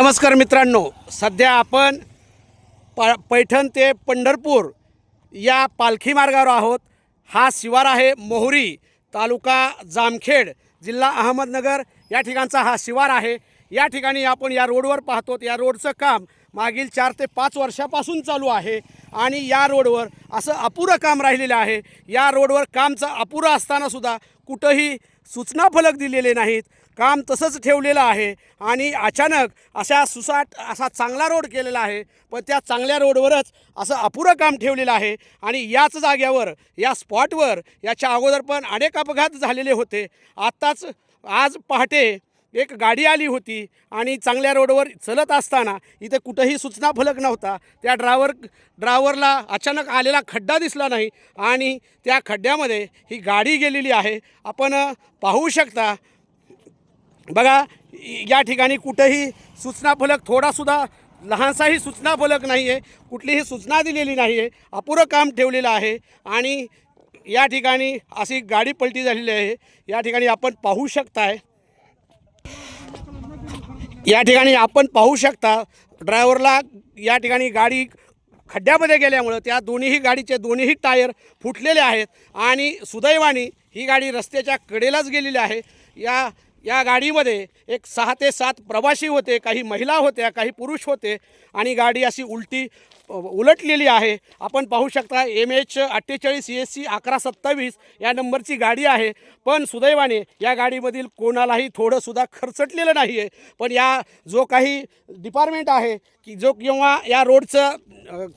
नमस्कार मित्रांनो सध्या आपण प पैठण ते पंढरपूर या पालखी मार्गावर आहोत. हा शिवार आहे मोहरी तालुका जामखेड जिल्हा अहमदनगर. या ठिकाणचा हा शिवार आहे. या ठिकाणी आपण या रोडवर पाहतो या रोडचं काम मागील चार ते पाच वर्षापासून चालू आहे आणि या रोडवर असं अपुरं काम राहिलेलं आहे. या रोडवर कामचं अपुरं असतानासुद्धा कुठंही सूचना फलक दिलेले नाहीत. काम तसंच ठेवलेलं आहे. आणि अचानक अशा सुसाट असा चांगला रोड केलेला आहे. पण त्या चांगल्या रोडवरच असं अपुरं काम ठेवलेलं आहे. आणि याच जाग्यावर या स्पॉटवर याच्या अगोदर पण अनेक अपघात झालेले होते. आत्ताच आज पहाटे एक गाडी आली होती आणि चांगल्या रोडवर चलत असताना इथे कुठंही सूचना फलक नव्हता. त्या ड्रायव्हर ड्रायव्हरला अचानक आलेला खड्डा दिसला नाही आणि त्या खड्ड्यामध्ये ही गाडी गेलेली आहे. आपण पाहू शकता बघा या ठिकाणी कुठंही सूचना फलक थोडासुद्धा लहानसाही सूचना फलक नाही आहे कुठलीही सूचना दिलेली नाही आहे अपुरं काम ठेवलेलं आहे आणि या ठिकाणी अशी गाडी पलटी झालेली आहे. या ठिकाणी आपण पाहू शकताय. या ठिकाणी आपण पाहू शकता ड्रायव्हरला या ठिकाणी गाडी खड्ड्यामध्ये गेल्यामुळं त्या दोन्हीही गाडीचे दोन्हीही टायर फुटलेले आहेत आणि सुदैवाने ही गाडी रस्त्याच्या कडेलाच गेलेली आहे. या या गाडीमध्ये एक सहा ते सात प्रवासी होते काही महिला होत्या काही पुरुष होते आणि गाडी अशी उलटी उलटलेली आहे. आपण पाहू शकता एम एच अठ्ठेचाळीस एस सी अकरा सत्तावीस या नंबरची गाडी आहे. पण सुदैवाने या गाडीमधील कोणालाही थोडंसुद्धा खर्चटलेलं नाही आहे पण या जो काही डिपार्टमेंट आहे की जो किंवा या रोडचं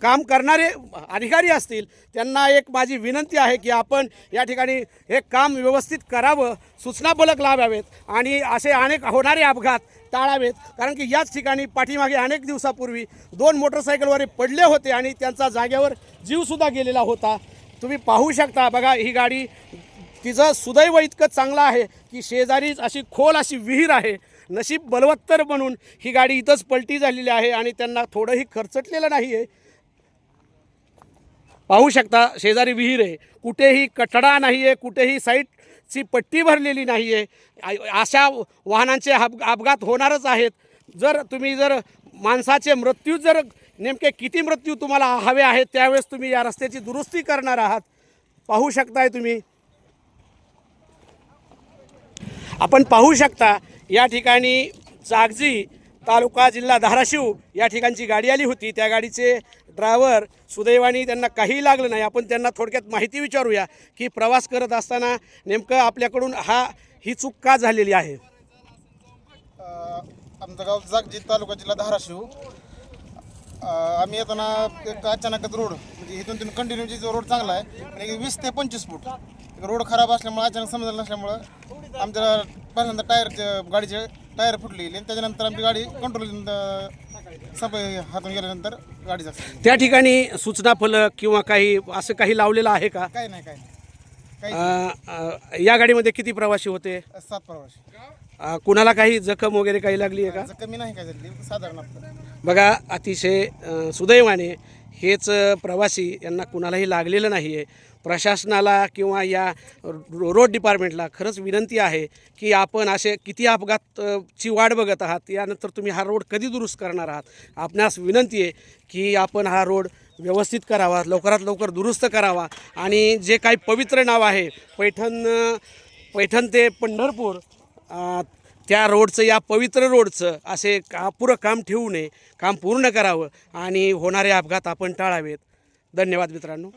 काम करणारे अधिकारी असतील त्यांना एक माझी विनंती आहे की आपण या ठिकाणी हे काम व्यवस्थित करावं सूचना फलक लावावेत आणि असे अनेक होणारे अपघात टाळावेत. कारण की याच ठिकाणी पाठीमागे अनेक दिवसापूर्वी दोन मोटरसायकलवाले पडले होते आणि त्यांचा जागेवर जीवसुद्धा गेलेला होता. तुम्ही पाहू शकता बघा ही गाडी तिचं सुदैव इतकं चांगलं आहे की शेजारीच अशी खोल अशी विहीर आहे. नशीब बलवत्तर म्हणून ही गाडी इथंच पलटी झालेली आहे आणि त्यांना थोडंही खर्चटलेलं नाही आहे पाहू शकता शेजारी विहीर आहे. कुठेही कठडा नाही आहे कुठेही साईटची पट्टी भरलेली नाही आहे अशा वाहनांचे अप अपघात होणारच आहेत. जर तुम्ही जर माणसाचे मृत्यू जर नेमके किती मृत्यू तुम्हाला हवे आहेत त्यावेळेस तुम्ही या रस्त्याची दुरुस्ती करणार आहात. पाहू शकताय तुम्ही. आपण पाहू शकता या ठिकाणी चागजी तालुका जिल्हा धाराशिव या ठिकाणची गाडी आली होती. त्या गाडीचे ड्रायव्हर सुदैवाने त्यांना काहीही लागलं नाही. आपण त्यांना थोडक्यात माहिती विचारूया की प्रवास करत असताना नेमकं आपल्याकडून हा ही चूक का झालेली आहे? आमचं गाव जागजी तालुका जिल्हा धाराशिव. आम्ही येताना एक अचानकच रोड म्हणजे इथून तिथून कंटिन्यूची जो रोड चांगला आहे आणि वीस ते पंचवीस फूट. रोड खराब असल्यामुळं अचानक समजलं नसल्यामुळं आमच्या पहिल्यांदा टायरचे गाडीचे टायर फुटली आणि त्याच्यानंतर आमची गाडी कंट्रोल सप हातून गेल्यानंतर गाडी जास्त त्या ठिकाणी सूचना फलक किंवा काही असं काही लावलेलं आहे का? काही नाही काही नाही. काही अ, अ, या गाडीमध्ये किती प्रवासी होते? सात प्रवासी. अ, कुणाला काही जखम वगैरे काही लागली आहे का? कमी नाही काय झाली साधारण आपलं. बघा अतिशय अ, सुदैवाने हेच प्रवासी यांना कुणालाही लागलेलं नाही आहे प्रशासनाला किंवा या रो- रोड डिपार्टमेंटला खरंच विनंती आहे की आपण असे किती अपघात ची वाट बघत आहात यानंतर तुम्ही हा रोड कधी दुरुस्त करणार आहात? आपणास विनंती आहे की आपण हा रोड व्यवस्थित करावा लवकरात लवकर दुरुस्त करावा आणि जे काही पवित्र नाव आहे पैठण पैठण ते पंढरपूर त्या रोडचं या पवित्र रोडचं असे अपुरं काम ठेवू नये काम पूर्ण करावं आणि होणारे अपघात आपण टाळावेत. धन्यवाद मित्रांनो.